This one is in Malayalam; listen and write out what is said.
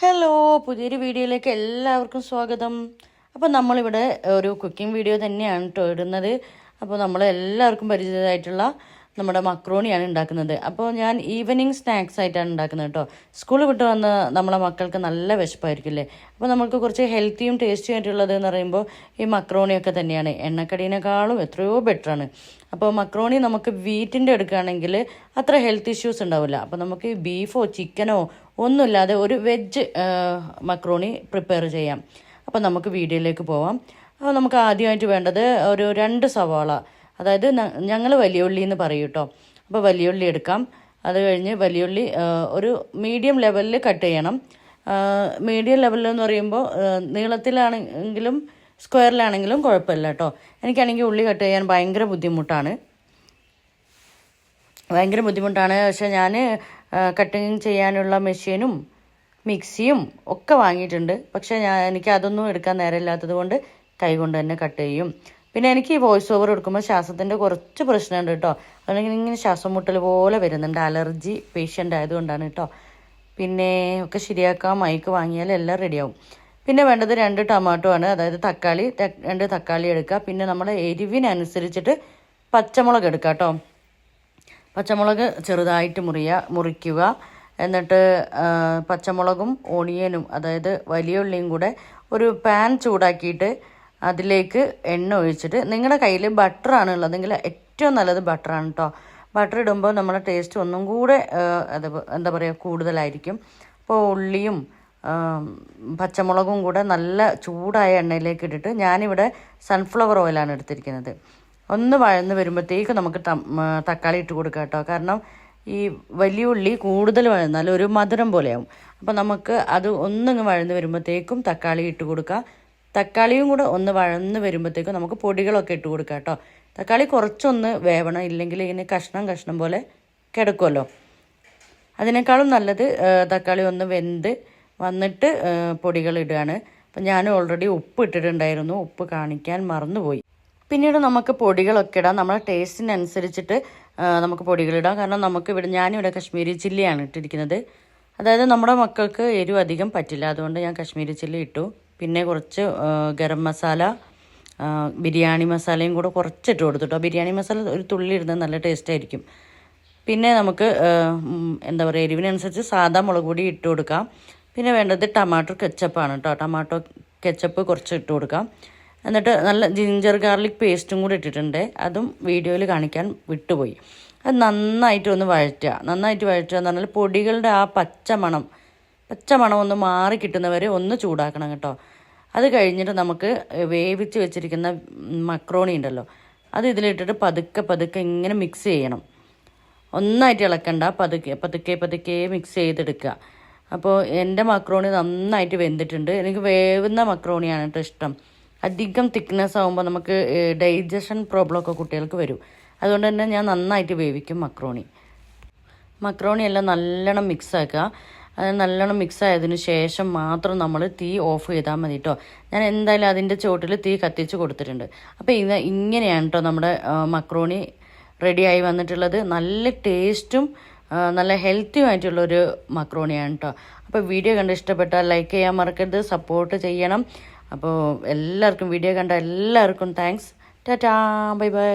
ഹലോ പുതിയൊരു വീഡിയോയിലേക്ക് എല്ലാവർക്കും സ്വാഗതം. അപ്പോൾ നമ്മളിവിടെ ഒരു കുക്കിംഗ് വീഡിയോ തന്നെയാണ് കേട്ടോ ഇടുന്നത്. അപ്പോൾ നമ്മൾ എല്ലാവർക്കും പരിചിതമായിട്ടുള്ള നമ്മുടെ മക്രോണിയാണ് ഉണ്ടാക്കുന്നത്. അപ്പോൾ ഞാൻ ഈവനിങ് സ്നാക്സ് ആയിട്ടാണ് ഉണ്ടാക്കുന്നത് കേട്ടോ സ്കൂൾ വിട്ട് വന്ന് നമ്മളെ മക്കൾക്ക് നല്ല വിശപ്പായിരിക്കില്ലേ? അപ്പോൾ നമുക്ക് കുറച്ച് ഹെൽത്തിയും ടേസ്റ്റിയും ആയിട്ടുള്ളത് എന്ന് പറയുമ്പോൾ ഈ മക്രോണിയൊക്കെ തന്നെയാണ്. എണ്ണക്കടീനേക്കാളും എത്രയോ ബെറ്ററാണ് അപ്പോൾ മക്രോണി നമുക്ക് വീറ്റിന്റെ എടുക്കുകയാണെങ്കിൽ അത്ര ഹെൽത്ത് ഇഷ്യൂസ് ഉണ്ടാവില്ല. അപ്പോൾ നമുക്ക് ബീഫോ ചിക്കനോ ഒന്നുമില്ലാതെ ഒരു വെജ് മക്രോണി പ്രിപ്പയർ ചെയ്യാം. അപ്പോൾ നമുക്ക് വീഡിയോയിലേക്ക് പോവാം. അപ്പോൾ നമുക്ക് ആദ്യമായിട്ട് വേണ്ടത് ഒരു രണ്ട് സവാള. അതായത് ഞങ്ങൾ വലിയ ഉള്ളി എന്ന് പറയും കേട്ടോ അപ്പോൾ വലിയ ഉള്ളി എടുക്കാം. അത് കഴിഞ്ഞ് വലിയ ഉള്ളി ഒരു മീഡിയം ലെവലിൽ കട്ട് ചെയ്യണം. മീഡിയം ലെവലിൽ എന്ന് പറയുമ്പോൾ നീളത്തിലാണെങ്കിലും സ്ക്വയറിലാണെങ്കിലും കുഴപ്പമില്ല കേട്ടോ എനിക്കാണെങ്കിൽ ഉള്ളി കട്ട് ചെയ്യാൻ ഭയങ്കര ബുദ്ധിമുട്ടാണ്. ഭയങ്കര ബുദ്ധിമുട്ടാണ്. പക്ഷെ ഞാൻ കട്ടിങ് ചെയ്യാനുള്ള മെഷീനും മിക്സിയും ഒക്കെ വാങ്ങിയിട്ടുണ്ട്. പക്ഷേ ഞാൻ എനിക്ക് അതൊന്നും എടുക്കാൻ നേരമില്ലാത്തത് കൊണ്ട് കൈ കൊണ്ട് തന്നെ കട്ട് ചെയ്യും. പിന്നെ എനിക്ക് ഈ വോയിസ് ഓവർ കൊടുക്കുമ്പോൾ ശ്വാസത്തിന്റെ കുറച്ച് പ്രശ്നമുണ്ട് കേട്ടോ അല്ലെങ്കിൽ ഇങ്ങനെ ശ്വാസം മുട്ടൽ പോലെ വരുന്നുണ്ട്. അലർജി പേഷ്യന്റ് ആയതുകൊണ്ടാണ് കേട്ടോ പിന്നെ ഒക്കെ ശരിയാക്കാൻ മൈക്ക് വാങ്ങിയാൽ എല്ലാം റെഡിയാവും പിന്നെ വേണ്ടത് രണ്ട് ടൊമാറ്റോ ആണ്. അതായത് തക്കാളി രണ്ട് തക്കാളി എടുക്കുക. പിന്നെ നമ്മുടെ എരിവിനനുസരിച്ചിട്ട് പച്ചമുളക് എടുക്കുക കേട്ടോ പച്ചമുളക് ചെറുതായിട്ട് മുറിയ മുറിക്കുക. എന്നിട്ട് പച്ചമുളകും ഓണിയനും അതായത് വലിയ ഉള്ളിയും കൂടെ ഒരു പാൻ ചൂടാക്കിയിട്ട് അതിലേക്ക് എണ്ണ ഒഴിച്ചിട്ട് നിങ്ങളുടെ കയ്യിൽ ബട്ടറാണ് ഉള്ളതെങ്കിൽ ഏറ്റവും നല്ലത് ബട്ടറാണ് കേട്ടോ ബട്ടർ ഇടുമ്പോൾ നമ്മുടെ ടേസ്റ്റ് ഒന്നും കൂടെ അത് എന്താ പറയുക കൂടുതലായിരിക്കും. അപ്പോൾ ഉള്ളിയും പച്ചമുളകും കൂടെ നല്ല ചൂടായ എണ്ണയിലേക്ക് ഇട്ടിട്ട് ഞാനിവിടെ സൺഫ്ലവർ ഓയിലാണ് എടുത്തിരിക്കുന്നത്. ഒന്ന് വഴന്ന് വരുമ്പോഴത്തേക്ക് നമുക്ക് തക്കാളി ഇട്ട് കൊടുക്കാം കേട്ടോ കാരണം ഈ വലിയ ഉള്ളി കൂടുതൽ വഴന്നാൽ ഒരു മധുരം പോലെയാവും. അപ്പോൾ നമുക്ക് അത് ഒന്നങ്ങ് വഴന്ന് വരുമ്പോഴത്തേക്കും തക്കാളി ഇട്ട് കൊടുക്കുക തക്കാളിയും കൂടെ ഒന്ന് വഴന്ന് വരുമ്പോഴത്തേക്കും നമുക്ക് പൊടികളൊക്കെ ഇട്ട് കൊടുക്കാം കേട്ടോ. തക്കാളി കുറച്ചൊന്ന് വേവണം ഇല്ലെങ്കിൽ ഇങ്ങനെ കഷ്ണം കഷ്ണം പോലെ കിടക്കുമല്ലോ. അതിനേക്കാളും നല്ലത് തക്കാളി ഒന്ന് വെന്ത് വന്നിട്ട് പൊടികൾ ഇടുകയാണ്. അപ്പം ഞാൻ ഓൾറെഡി ഉപ്പ് ഇട്ടിട്ടുണ്ടായിരുന്നു. ഉപ്പ് കാണിക്കാൻ മറന്നുപോയി. പിന്നീട് നമുക്ക് പൊടികളൊക്കെ ഇടാം. നമ്മുടെ ടേസ്റ്റിനനുസരിച്ചിട്ട് നമുക്ക് പൊടികളിടാം കാരണം നമുക്ക് ഇവിടെ ഞാനിവിടെ കശ്മീരി ചില്ലിയാണ് ഇട്ടിരിക്കുന്നത്. അതായത് നമ്മുടെ മക്കൾക്ക് എരിവ് അധികം പറ്റില്ല. അതുകൊണ്ട് ഞാൻ കശ്മീരി ചില്ലി ഇട്ടു. പിന്നെ കുറച്ച് ഗരം മസാല ബിരിയാണി മസാലയും കൂടെ കുറച്ചിട്ട് കൊടുത്തിട്ടോ. ബിരിയാണി മസാല ഒരു തുള്ളി ഇടുന്നത് നല്ല ടേസ്റ്റ് ആയിരിക്കും. പിന്നെ നമുക്ക് എന്താ പറയുക എരിവിനനുസരിച്ച് സാധാ മുളക് പൊടി ഇട്ട് കൊടുക്കാം. പിന്നെ വേണ്ടത് ടമാറ്റോ കെച്ചപ്പാണ് കേട്ടോ ടമാറ്റോ കെച്ചപ്പ് കുറച്ച് ഇട്ട് കൊടുക്കാം. എന്നിട്ട് നല്ല ജിഞ്ചർ ഗാർലിക് പേസ്റ്റും കൂടി ഇട്ടിട്ടുണ്ട്. അതും വീഡിയോയിൽ കാണിക്കാൻ വിട്ടുപോയി. അത് നന്നായിട്ട് ഒന്ന് വഴറ്റുക. നന്നായിട്ട് വഴറ്റുക എന്ന് പറഞ്ഞാൽ പൊടികളുടെ ആ പച്ച മണം പച്ച ഒന്ന് മാറി കിട്ടുന്നവരെ ഒന്ന് ചൂടാക്കണം കേട്ടോ. അത് കഴിഞ്ഞിട്ട് നമുക്ക് വേവിച്ച് വെച്ചിരിക്കുന്ന മക്രോണി ഉണ്ടല്ലോ അത് ഇതിലിട്ടിട്ട് പതുക്കെ പതുക്കെ ഇങ്ങനെ മിക്സ് ചെയ്യണം. ഒന്നായിട്ട് ഇളക്കണ്ട പതുക്കെ പതുക്കെ പതുക്കെ മിക്സ് ചെയ്തെടുക്കുക. അപ്പോൾ എന്റെ മക്രോണി നന്നായിട്ട് വെന്തിട്ടുണ്ട്. എനിക്ക് വേവുന്ന മക്രോണിയാണ് കേട്ടോ ഇഷ്ടം. അധികം തിക്നെസ് ആകുമ്പോൾ നമുക്ക് ഡൈജഷൻ പ്രോബ്ലമൊക്കെ കുട്ടികൾക്ക് വരും. അതുകൊണ്ട് തന്നെ ഞാൻ നന്നായിട്ട് വേവിക്കും മക്രോണി. മക്രോണി എല്ലാം നല്ലോണം മിക്സ് ആക്കുക. അത് നല്ലോണം മിക്സ് ആയതിനു ശേഷം മാത്രം നമ്മൾ തീ ഓഫ് ചെയ്താൽ മതി കേട്ടോ ഞാൻ എന്തായാലും അതിന്റെ ചുവട്ടിൽ തീ കത്തിച്ച് കൊടുത്തിട്ടുണ്ട്. അപ്പോൾ ഇത് ഇങ്ങനെയാണ് കേട്ടോ നമ്മുടെ മക്രോണി റെഡിയായി വന്നിട്ടുള്ളത്. നല്ല ടേസ്റ്റും നല്ല ഹെൽത്തിയും ആയിട്ടുള്ളൊരു മക്രോണിയാണ് കേട്ടോ അപ്പോൾ വീഡിയോ കണ്ട് ഇഷ്ടപ്പെട്ടാൽ ലൈക്ക് ചെയ്യാൻ മറക്കരുത് സപ്പോർട്ട് ചെയ്യണം. അപ്പോൾ എല്ലാവർക്കും വീഡിയോ കണ്ട എല്ലാവർക്കും താങ്ക്സ് ടാറ്റാ ബൈ ബൈ